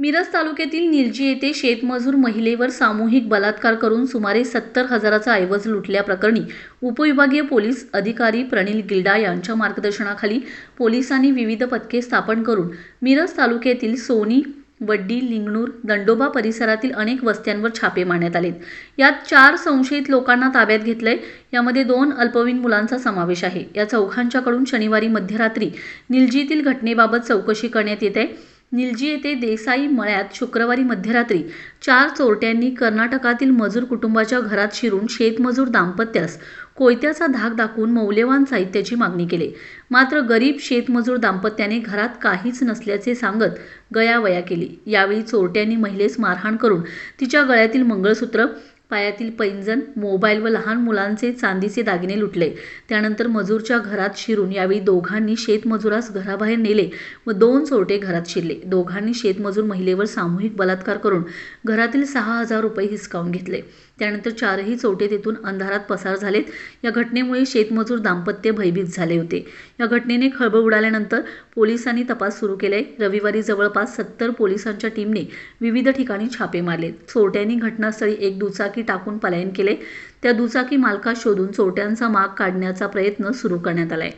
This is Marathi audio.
मिरज तालुक्यातील निलजी येथे शेतमजूर महिलेवर सामूहिक बलात्कार करून सुमारे सत्तर हजाराचा ऐवज लुटल्याप्रकरणी उपविभागीय पोलीस अधिकारी प्रणिल गिल्डा यांच्या मार्गदर्शनाखाली पोलिसांनी विविध पथके स्थापन करून मिरज तालुक्यातील सोनी वड्डी लिंगणूर दंडोबा परिसरातील अनेक वस्त्यांवर छापे मारण्यात आलेत. यात चार संशयित लोकांना ताब्यात घेतलंय. यामध्ये दोन अल्पवयीन मुलांचा समावेश आहे. या चौघांच्याकडून शनिवारी मध्यरात्री निलजीतील घटनेबाबत चौकशी करण्यात येत आहे. निलजी येथे देसाई मळ्यात शुक्रवारी मध्यरात्री चार चोरट्यांनी कर्नाटकातील मजूर कुटुंबाच्या घरात शिरून शेतमजूर दाम्पत्यास कोयत्याचा धाक दाखवून मौल्यवान साहित्याची मागणी केली. मात्र गरीब शेतमजूर दाम्पत्याने घरात काहीच नसल्याचे सांगत गयावया केली. यावेळी चोरट्यांनी महिलेस मारहाण करून तिच्या गळ्यातील मंगळसूत्र पायातील पैंजण मोबाईल व लहान मुलांचे चांदीचे दागिने लुटले. त्यानंतर मजूरच्या घरात शिरून यावेळी दोघांनी शेतमजुरास घराबाहेर नेले व दोन चोरटे घरात शिरले. दोघांनी शेतमजूर महिलेवर सामूहिक बलात्कार करून घरातील सहा हजार रुपये हिसकावून घेतले. त्यानंतर चारही चोरटे तेथून अंधारात पसार झालेत. या घटनेमुळे शेतमजूर दाम्पत्य भयभीत झाले होते. या घटनेने खळबळ उडाल्यानंतर पोलिसांनी तपास सुरू केलाय. रविवारी जवळपास सत्तर पोलिसांच्या टीमने विविध ठिकाणी छापे मारले. चोरट्यांनी घटनास्थळी एक दुचाकी टाकून पलायन केले त्या दुचाकी मालकास शोधून चोरट्यांचा माग काढण्याचा प्रयत्न सुरू करण्यात आलाय.